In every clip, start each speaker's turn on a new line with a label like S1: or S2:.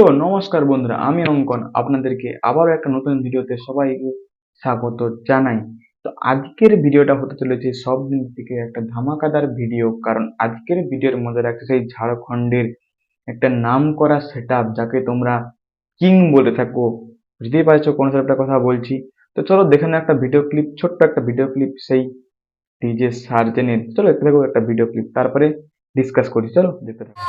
S1: তো নমস্কার বন্ধুরা, আমি অঙ্কন। আপনাদেরকে আবারও একটা নতুন ভিডিওতে সবাইকে স্বাগত জানাই। তো আজকের ভিডিওটা হতে চলেছে সব দিন থেকে একটা ধামাকাদার ভিডিও, কারণ আজকের ভিডিওর মধ্যে রাখছে সেই ঝাড়খণ্ডের একটা নাম করা সেট যাকে তোমরা কিং বলে থাকো, বুঝতেই পারছ কোন সেটআপটার কথা বলছি। তো চলো দেখে নাও একটা ভিডিও ক্লিপ ছোট্ট একটা ভিডিও ক্লিপ সেই ডিজে সার্জেনের। চলো দেখতে থাকো একটা ভিডিও ক্লিপ তারপরে ডিসকাস করি, চলো দেখতে থাকো।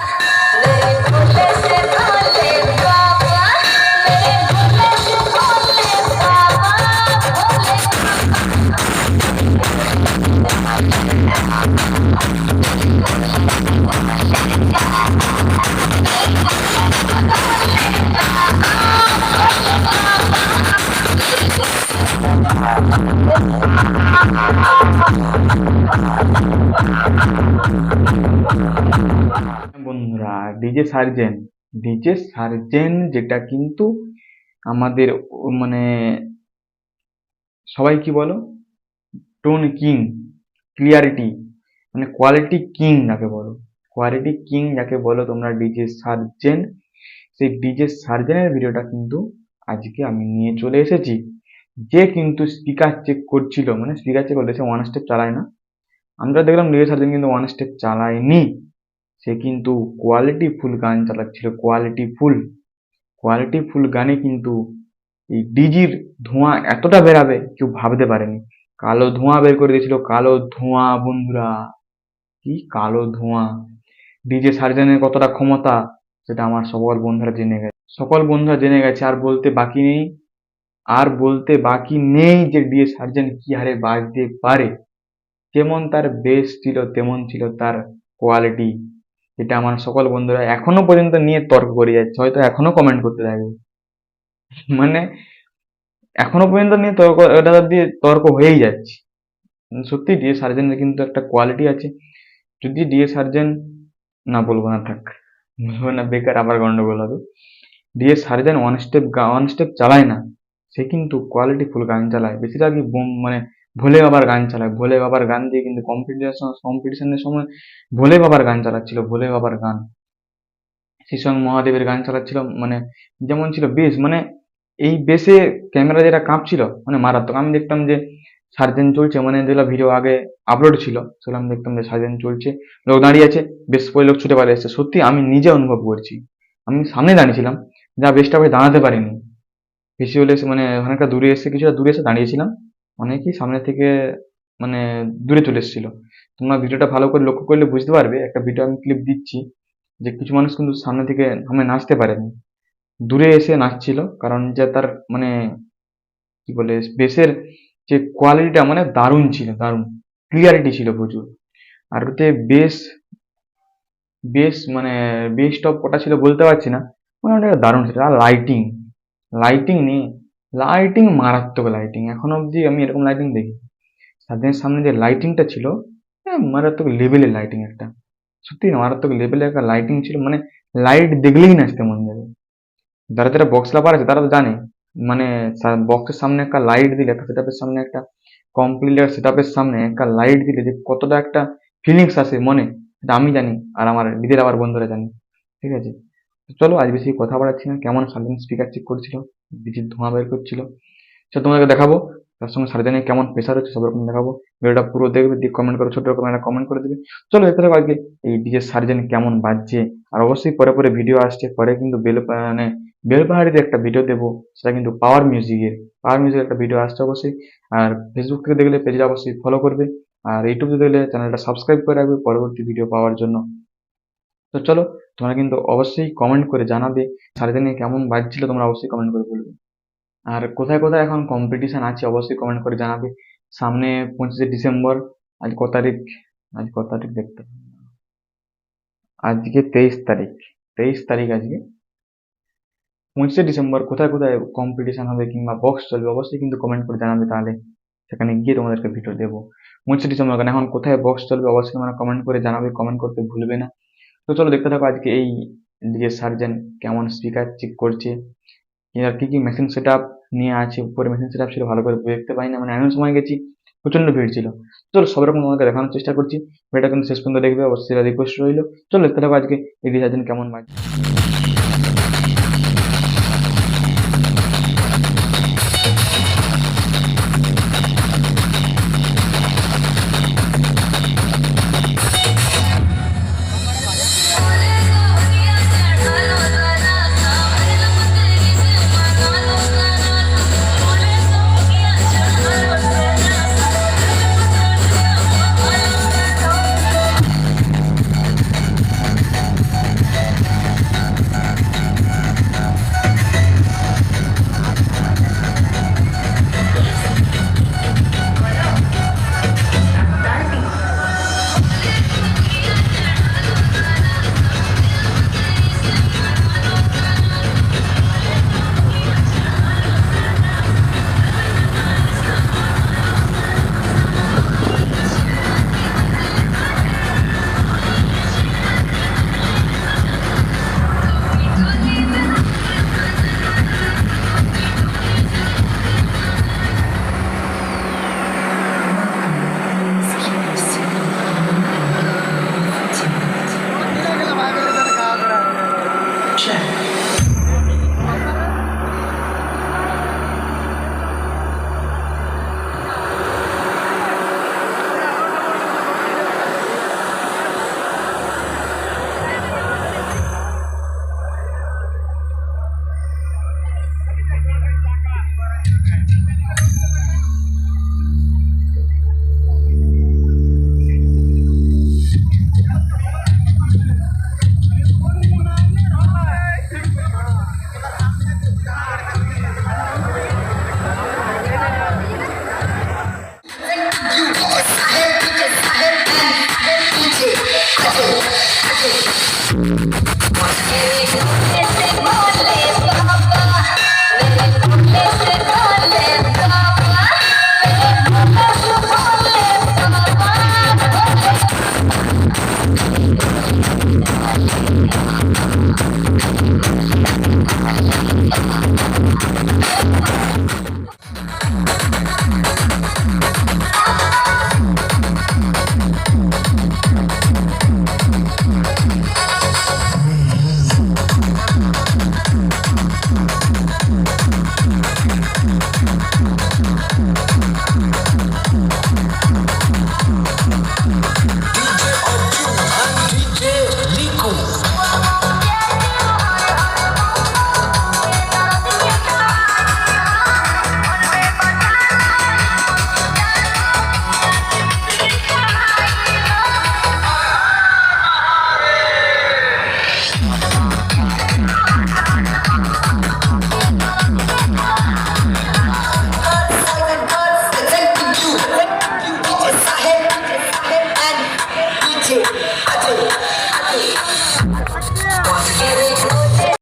S1: বন্ধুরা ডিজে সার্জেন ডিজে সার্জেন যেটা কিন্তু আমাদের মানে সবাই কি বলো? টোন কিং ক্লিয়ারিটি মানে কোয়ালিটি কিং যাকে বলো। কোয়ালিটি কিং যাকে বলো, তোমরা ডিজে সার্জেন, সেই ডিজে সার্জেনের ভিডিওটা কিন্তু আজকে আমি নিয়ে চলে এসেছি। যে কিন্তু স্পিকার চেক করছিল মানে স্পিকার চেক করলে সে ওয়ান স্টেপ চালায় না। আমরা দেখলাম ডিজে সার্জেন কিন্তু ওয়ান স্টেপ চালায়নি। সে কিন্তু কোয়ালিটি ফুল গান চালাচ্ছিল কোয়ালিটি ফুল। কোয়ালিটি ফুল গানে কিন্তু এই ডিজির ধোঁয়া এতটা বেরাবে, কেউ ভাবতে পারেনি। কালো ধোঁয়া বের করে দিয়েছিল, কালো ধোঁয়া, বন্ধুরা। কি কালো ধোঁয়া। ডিজে সার্জেনের কতটা ক্ষমতা, সেটা আমার সকল বন্ধুরা জেনে গেছে। সকল বন্ধুরা জেনে গেছে, আর বলতে বাকি নেই। আর বলতে বাকি নেই যে ডিজে সার্জেন কি হারে বাজতে পারে। যেমন তার বেস ছিল, তেমন ছিল তার কোয়ালিটি এটা আমার সকল বন্ধুরা এখনও পর্যন্ত নিয়ে তর্ক করে যাচ্ছে, হয়তো এখনও কমেন্ট করতে থাকবে মানে এখনও পর্যন্ত নিয়ে তর্ক, এটা দিয়ে তর্ক হয়েই যাচ্ছে। উম সত্যি ডিএ সার্জেনের কিন্তু একটা কোয়ালিটি আছে। যদি ডিএ সার্জেন না বলব না থাক, বলব না বেকার আবার গন্ডগোল হবে। DJ Sarzen one step one step চালায় না, সে কিন্তু কোয়ালিটি ফুল গান চালায়। বেশিরভাগই বোম মানে ভোলে বাবার গান চালায়, ভোলে বাবার গান দিয়ে কিন্তু কম্পিটিশন কম্পিটিশনের সময় ভোলে বাবার গান চালাচ্ছিল, ভোলে বাবার গান। সেই মহাদেবের গান চালাচ্ছিল মানে যেমন ছিল বেশ মানে এই বেশে ক্যামেরা যেটা কাঁপছিল মানে মারাত্মক। আমি দেখতাম যে সার্জেন চলছে মানে যেগুলো ভিডিও আগে আপলোড ছিল, সেগুলো আমি দেখতাম যে সার্জেন চলছে, লোক দাঁড়িয়ে আছে, বেশ পরে লোক ছুটে পারে এসছে। সত্যি আমি নিজে অনুভব করছি। আমি সামনে দাঁড়িয়েছিলাম, যা বেশটা ভাই দাঁড়াতে পারিনি। বেশি হলে মানে অনেকটা দূরে এসে, কিছুটা দূরে এসে দাঁড়িয়েছিলাম। অনেকেই সামনে থেকে মানে দূরে চলে এসেছিল। তোমরা ভিডিওটা ভালো করে লক্ষ্য করলে বুঝতে পারবে, একটা ভিডিও আমি ক্লিপ দিচ্ছি যে কিছু মানুষ কিন্তু সামনে থেকে সামনে নাচতে পারেনি। দূরে এসে নাচছিল, কারণ যে তার মানে কি বলে বেসের যে কোয়ালিটিটা মানে দারুণ ছিল, দারুণ। ক্লিয়ারিটি ছিল প্রচুর। আর ওতে বেশ বেশ মানে বেস টপ কটা ছিল বলতে পারছি না। মানে ওটা দারুণ ছিল, আর লাইটিং লাইটিং নেই লাইটিং মারাত্মক লাইটিং এখন অবধি আমি এরকম লাইটিং দেখি তাদের সামনে যে লাইটিংটা ছিল হ্যাঁ মারাত্মক লেভেলের লাইটিং একটা। সত্যি মারাত্মক লেভেলের একটা লাইটিং ছিল মানে লাইট দেখলেই নাচতে মন যাবে। যারা যারা বক্স লাভার আছে, তারা তো জানে মানে বক্সের সামনে একটা লাইট দিলে, একটা সেটআপের সামনে একটা কমপ্লিট সেটআপের সামনে একটা লাইট দিলে যে কতটা একটা ফিলিংস আসে মনে, সেটা আমি জানি, আর আমার দিদির আবার বন্ধুরা জানি। ঠিক আছে? চলো, আজ বেশি কথা বাড়াচ্ছি না। কেমন সার্জেন স্পিকার চেক করছিল বিচির ধোঁয়া বের করছিল। সেটা তোমাদেরকে দেখাবো, তার সঙ্গে সার্জেনের কেমন প্রেশার হচ্ছে সব রকম দেখাবো। ভিডিওটা পুরো দেখবে, দিয়ে কমেন্ট করে, ছোট রকম একটা কমেন্ট করে দেবে। চলো থাকো আজকে এই ডিজে সার্জেন কেমন বাজছে। আর অবশ্যই পরে পরে ভিডিও আসছে, পরে কিন্তু বেল মানে বেলপাহাড়িতে একটা ভিডিও দেবো, সেটা কিন্তু পাওয়ার মিউজিকের পাওয়ার মিউজিকের একটা ভিডিও আসছে অবশ্যই। আর ফেসবুক থেকে দেখলে পেজটা অবশ্যই ফলো করবে। আর ইউটিউব দেখলে চ্যানেলটা সাবস্ক্রাইব করে রাখবে পরবর্তী ভিডিও পাওয়ার জন্য। তো চলো, তোমরা কিন্তু অবশ্যই কমেন্ট করে জানাবে, সারাদিনে কেমন বাজছিল তোমরা অবশ্যই কমেন্ট করে বলবে। আর কোথায় কোথায় এখন কম্পিটিশান আছে অবশ্যই কমেন্ট করে জানাবে। সামনে পঁচিশে ডিসেম্বর, আজ ক তারিখ? আজ ক তারিখ দেখতে আজকে তেইশ তারিখ তেইশ তারিখ আজকে। পঁচিশে ডিসেম্বর, কোথায় কোথায় কম্পিটিশান হবে কিংবা বক্স চলবে, অবশ্যই কিন্তু কমেন্ট করে জানাবে তাহলে। সেখানে গিয়ে তোমাদেরকে ভিডিও দেবো। পঁচিশে ডিসেম্বর, এখন কোথায় বক্স চলবে, অবশ্যই তোমরা কমেন্ট করে জানাবে কমেন্ট করতে ভুলবে না। তো চলো দেখতে থাকো আজকে এই ডিজে সার্জেন কেমন স্পিকার চেক করছে। এর কি কি মেশিন সেট নিয়ে আছে, উপরে মেশিন সেট ছিল, ভালো করে দেখতে পাই না মানে এমন সময় গেছি, প্রচণ্ড ভিড় ছিল। চলো সব রকম তোমাকে দেখানোর চেষ্টা করছি, ভিডিওটা কিন্তু শেষ পর্যন্ত দেখবে, অবশ্যই রিকোয়েস্ট রইল। চলো দেখতে থাকো আজকে এই ডিজাইন কেমন বাজছে